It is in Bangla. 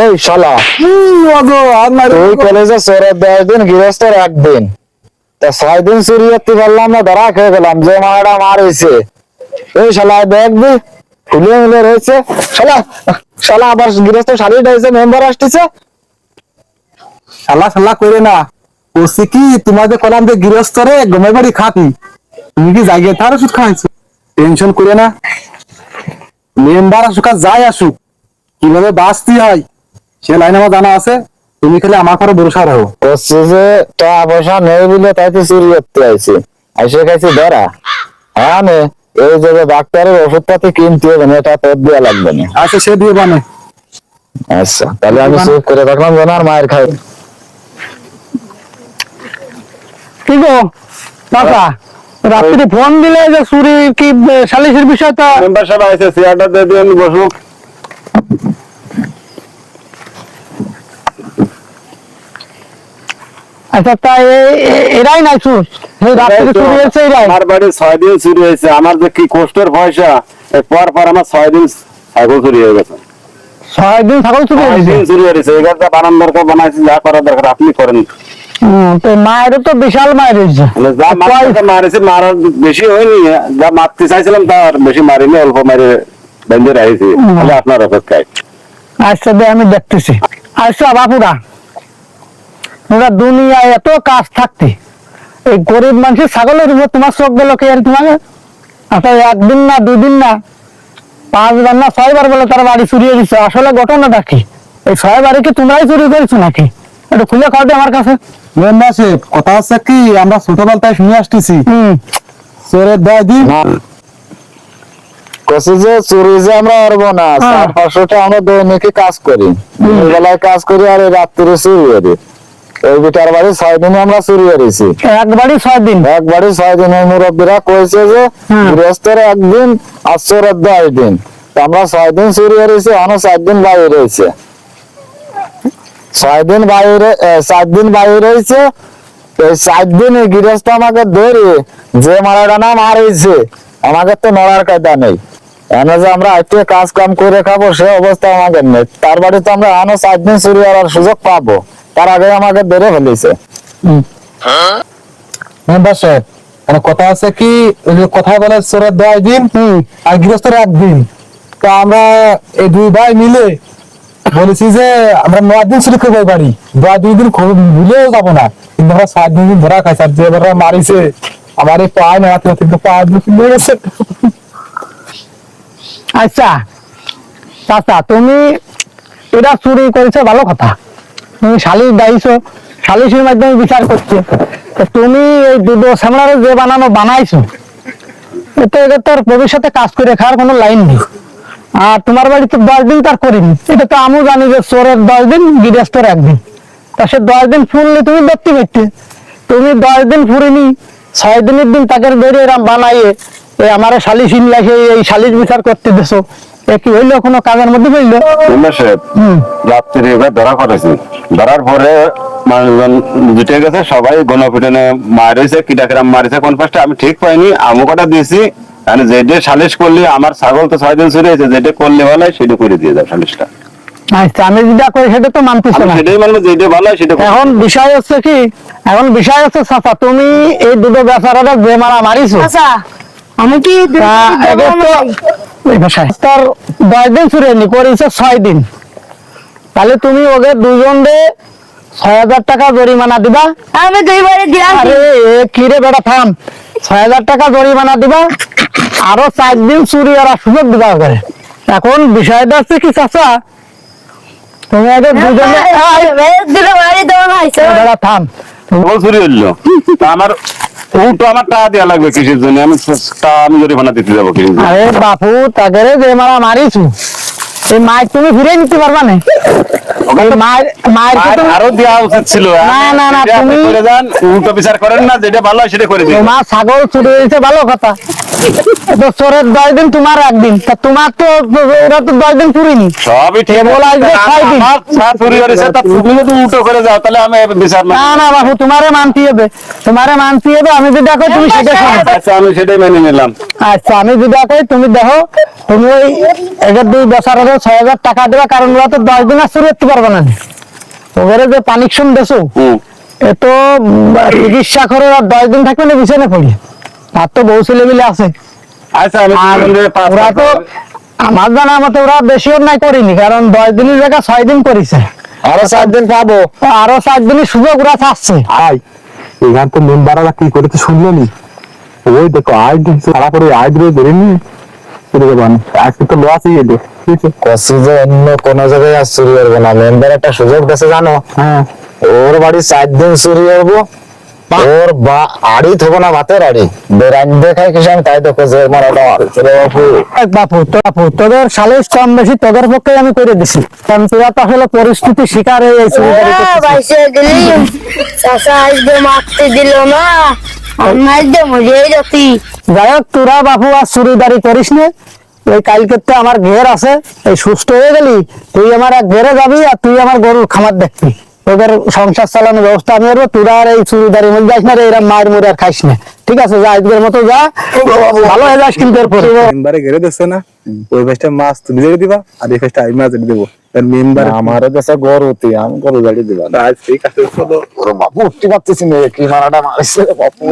এই শালা। তুই কলেজে চোরের দশ দিন গৃহস্থের একদিন তা ছয় দিন চুরি করতে পারলাম না ধরা খেয়ে গেলাম যে মারাটা মার হয়েছে এই শালা দেখবি ফুলে রয়েছে। শালা শালা আবার গৃহস্থ শাড়ি হয়েছে মেম্বার আসতেছে। শালা শালা করে না। বলছি কি তোমাদের কলাম যে গৃহস্থরে গমে বাড়ি খাতি। তুমি কি জায়গায় তার ওষুধ খাওয়াইছো? টেনশন করে না। মেম্বার আসুক আর যাই আসুক কীভাবে বাঁচতে হয়? সে লাইন আমার জানা আছে তুমি খালি আমার পরে ভরসা রাখো। বলছে যে টাকা পয়সা নেই বলে তাই তো চুরি করতে আইছে। এসে খাইছি ধরা হ্যাঁ নে এই যে যে ডাক্তারের ওষুধপাতি কিনতে হবে না এটা তোর দেওয়া লাগবে না। আচ্ছা সে দিয়ে বানে। আচ্ছা তাহলে আমি চুপ করে থাকলাম যেন আর মায়ের খাই। কি গো? কাকা রাত্রি ফোন দিলে যে চুরি কি এ, সালিসের বিষয়টা? মেম্বার সাহেব আইছে চেয়ারটা দিয়ে দিন বসুক। আচ্ছা তা এ- এ- এরাই নাই চুর এই রাত্রি চুরি হয়েছে এরাই। আমার বাড়ি ছয় দিন চুরি হয়েছে। আমার যে কি কষ্টের পয়সা এই পর পর আমার ছয় দিন ছাগল চুরি হয়ে গেছে। ছয় দিন ছাগল চুরি ছয় হয়েছে? চুরি হয়েছে। এবার যা বানান দরকার বানাইছি যা করার দরকার আপনি করেন। তো মায়েরও তো বিশাল মায়ের মানে যা বেশি হয়নি। যা মারতে চাইছিলাম তার বেশি মারিনি অল্প মারে বেঁধে রাখছি তাহলে আপনার অপেক্ষায়। আচ্ছা আমি দেখতেছি। আচ্ছা বাপুরা। ওরা দুনিয়ায় এত কাজ থাকতে এই গরিব মানুষের ছাগলের উপর তোমার চোখ গেল কে তোমাকে? আচ্ছা একদিন না দুদিন না পাঁচবার না ছয়বার বলে তার বাড়ি চুরিয়ে দিচ্ছে আসলে ঘটনাটা কি? এই ছয় বাড়ি কি তোমরাই চুরি করেছ নাকি? একটু খুলে খাও দে আমার কাছে। কথা হচ্ছে কি আমরা ছোটবেলায় শুনে আসতেছি। চোরের দয় দিন। যে চুরি যে আমরা পারব না চার পাঁচশোটা আমরা দৈনিকই কাজ করি। বেলায় কাজ করি আর এই রাত্রে চুরি করি। ওই বিটার বাড়ি ছয় দিনে আমরা চুরি করেছি। একবারই ছয় দিন? একবারই ছয় দিন ওই মুরব্বীরা কইছে যে গৃহস্থের একদিন আর চোরের দশ দিন। আমরা ছয় দিন চুরি করেছি অনেক চার দিন বাইরে রয়েছে। ছয় দিন বাইরে চার দিন বাইরে রয়েছে। এই চার দিন গৃহস্থ আমাকে ধরে যে মারাটা না মারিয়েছে আমাকে তো নড়ার কায়দা নেই। এনে যে আমরা আজকে কাজ কাম করে খাব সে অবস্থা আমাদের নেই। তার বাড়িতে আমরা এখনও চার দিন চুরি করার সুযোগ পাবো। তার আগে আমাকে ধরে ফেলেছে। মেম্বার সাহেব মানে কথা আছে কি ওই যে কথা বলে চোরের দশ দিন আর গৃহস্থের একদিন তো আমরা এই দুই ভাই মিলে বলেছি যে আমরা নয় দিন চুরি করব বাড়ি। দশ দুই দিন খুব ভুলেও যাব না। কিন্তু আমরা সাত দিন দিন ধরা খাইছি আর যে এবার মারিছে। আমার এই পায় না কিন্তু পায় নিয়ে গেছে আচ্ছা চাচা তুমি এটা চুরি করেছ ভালো কথা। শালিশ দাইছো শালিশের মাধ্যমে বিচার করছে। তুমি এই দুটো সামলারে যে বানানো বানাইছো, এতে এদের তোর ভবিষ্যতে কাজ করে খাওয়ার কোনো লাইন নেই। আর তোমার বাড়িতে দশ দিন তার করিনি। এটা তো আমিও জানি যে চোরের দশ দিন, গৃহস্থের একদিন। তা সে দশ দিন ফুললে তুমি দেখতে পেতে তুমি দশ দিন ফুরিনি, ছয় দিনের দিন তাকে ধরে এরম বানাইয়ে আমার শালিশ ইনলাকে এই শালিশ বিচার করতে দেছো। কি হইল কোনো কাজের মধ্যে হইল সাহেব রাত্রি এবার ধরা করেছি ধরার পরে মানুষজন জুটে গেছে সবাই গণপিটনে মারিছে কিটা কিরাম মারিছে কোন পাশটা আমি ঠিক পাইনি আমু কটা দিয়েছি। মানে যেটা সালিশ করলে আমার ছাগল তো ছয় দিন চুরি হয়েছে যেটা করলে ভালো হয় সেটা করে দিয়ে দাও সালিশটা। আচ্ছা আমি যেটা করি সেটা তো মানতেছো না। সেটাই মানবো যেটা ভালো হয় সেটা এখন বিষয় হচ্ছে কি এখন বিষয় হচ্ছে চাচা তুমি এই দুটো বেচারাটা যে মারা মারিছো। আচ্ছা আমি কি তোর দশ দিন চুরি হয়নি করেছে ছয় দিন। তাহলে তুমি ওকে দুজন দে ছয় হাজার টাকা জরিমানা দিবা। আমি দুইবারে দিলাম আরে কি রে বেটা থাম। ছয় হাজার টাকা জরিমানা দিবা আরও চার দিন চুরি করার সুযোগ দিবা করে এখন বিষয়টা হচ্ছে কি চাচা? তুমি আগে দুজনে এ বেটা থাম। চুরি হইল। আমার উল্টো আমার টাকা দেওয়া লাগবে কিসের জন্য। আমি আমি জরিমানা দিতে যাব কিসের আরে বাপু তাকে যে মারা মারিছু এই মায়ের তুমি ফিরে নিতে পারবা না। আরও দেওয়া উচিত ছিল। না, না, না, যেটা আপনি তুমি- করে উল্টো বিচার করেন না যেটা ভালো সেটা করে দিন। তোমার ছাগল ছুটে ভালো কথা। তো চোরের দশ দিন তোমার একদিন। তা তোমার তো ওরা তো দশ দিন পুরিনি। সবই ঠিক কেবল আসবে ছয় দিন। আমার সাত করেছে তা তুমি যদি উল্টো করে যাও তাহলে আমি বিচার না না বাবু তোমারে মানতে হবে। তোমারে মানতে হবে আমি যদি দেখো তুমি সেটা শোনো। আচ্ছা আমি সেটাই মেনে নিলাম। আচ্ছা আমি যদি দেখো তুমি দেখো তুমি ওই এদের দুই বছর হলে ছয় হাজার টাকা দেবা কারণ ওরা তো দশ দিন আর করতে পারবে না। ওখানে যে পানিকশন দেছো হুম। এ তো উম, চিকিৎসা করে ওরা দশ দিন থাকবে না বিছানে পড়ি। তার তো বউ ছেলে মিলে আছে। আচ্ছা ওরা তো আমার জানা মতে ওরা বেশি অন্যায় করিনি কারণ দশ দিনের জায়গা ছয় দিন করেছে। আরও চার দিন পাবো। আরও চার দিনের সুযোগ ওরা আই এখান তো মেম্বাররা কি করেছে শুনলো নি? ওই দেখো আজ সারা করে আজ রয়ে বেরেনি আজকে তো লস হয়ে গেল ঠিক যে অন্য কোন জায়গায় আর চুরি করব না। মেম্বার একটা সুযোগ দিয়েছে জানো? হ্যাঁ। ওর বাড়ি চার দিন চুরি করব। ওর বা আড়ি থবো না ভাতের আড়ি। বেরান দেখাই কিছু আমি তাই দেখো যে বাপু। এক বাপু তো বাপু তোদের সালিশ কম বেশি তোদের পক্ষে আমি করে দিছি। কারণ তোরা তো আসলে পরিস্থিতি শিকার হয়ে এই চুরিদারি গেলি আসবে মারতে দিল না। আমার যাতি যাই হোক তোরা বাপু আর চুরিদারি করিস নে। ওই কালকে তো আমার ঘের আছে এই সুস্থ হয়ে গেলি তুই আমার এক ঘেরে যাবি আর তুই আমার গরুর খামার দেখবি। তোদের সংসার চালানোর ব্যবস্থা আমি করব তোরা আর এই চুরিদারি মধ্যে যাইস না রে এরা মায়ের মুড়ে আর খাইস না। ঠিক আছে যা আজকের মতো যা। ভালো হয়ে যাস কিন্তু এরপরে। মেম্বারে ঘেরে দিচ্ছে না? ওই ফেসটা মাছ তুমি রেখে দিবা আর এই ফেসটা আমি মাছ দেবো। তার মেম্বার আমারও দেশে গরু তুই আমি গরু গাড়ি দিবা না। আজ ঠিক আছে চলো। বাপু উঠতে পারতেছি না কি মারাটা মারিছে রে বাপু।